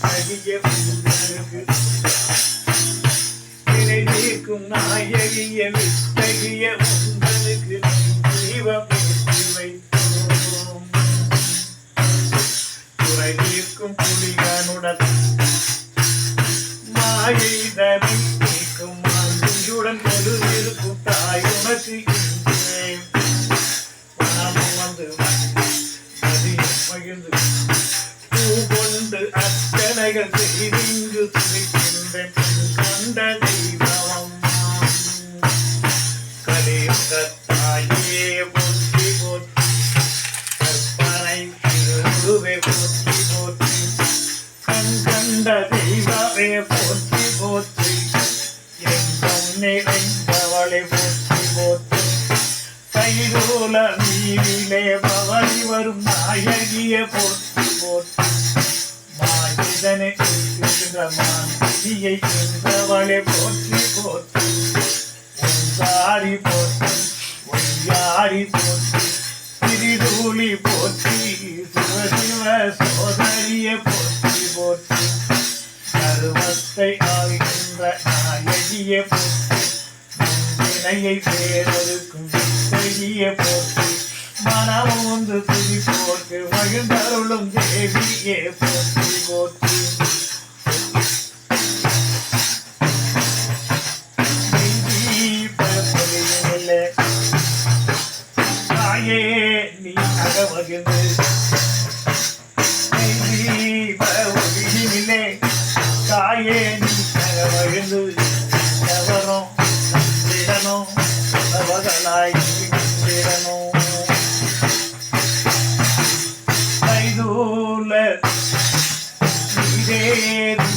அழகிய உங்களுக்கு வினை நீக்கும் நாயகிய வித்தகிய உங்களுக்கு ஜீவமேற்றி வைத்தோம் குறை நீக்கும் புலிகனுடன் மாயை தவி கொண்டு அத்தனைகள் செய்திங்கு துணிக்கின்றேன் கண்ட தெய்வம். கலியுகத்தாயே போற்றி போற்றி கற்பனை திருவே போற்றி போற்றி கண் கண்ட தெய்வமே போற்றி போற்றி எங்கும் நிறைந்தவளை போற்றி போற்றி. கைகூல நீரிலே பவனி வரும் நாயகிய போற்றி போற்றி. மாயிதனை இருக்கின்ற மாந்தியை என்றவளை போற்றி. போற்றி ஒன்றாரி போற்றி ஒய்யாரி போற்றி. திருதூளி போற்றி சிவசிவ சோதரிய போற்றி போற்றி. கருவத்தை ஆகின்ற நாயகிய போற்றி. வினையை பேரொருக்கும் செய்ய போற்றி. மனமுந்து துதி போட்டு மகிழ்ந்தருளும் தேவியே போற்றி போற்றி. தாயே நீ அகமகிழ்ந்து தீப தாயே நீ அகமகிழ்ந்து எவரும் விடணும் அவர்களாய் விடணும் கைதூல நீரேறி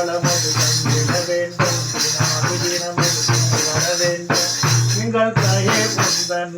வளமது தந்திட வேண்டும். தினமது தினமது வர வேண்டும். எங்கள் தாயே உந்தன்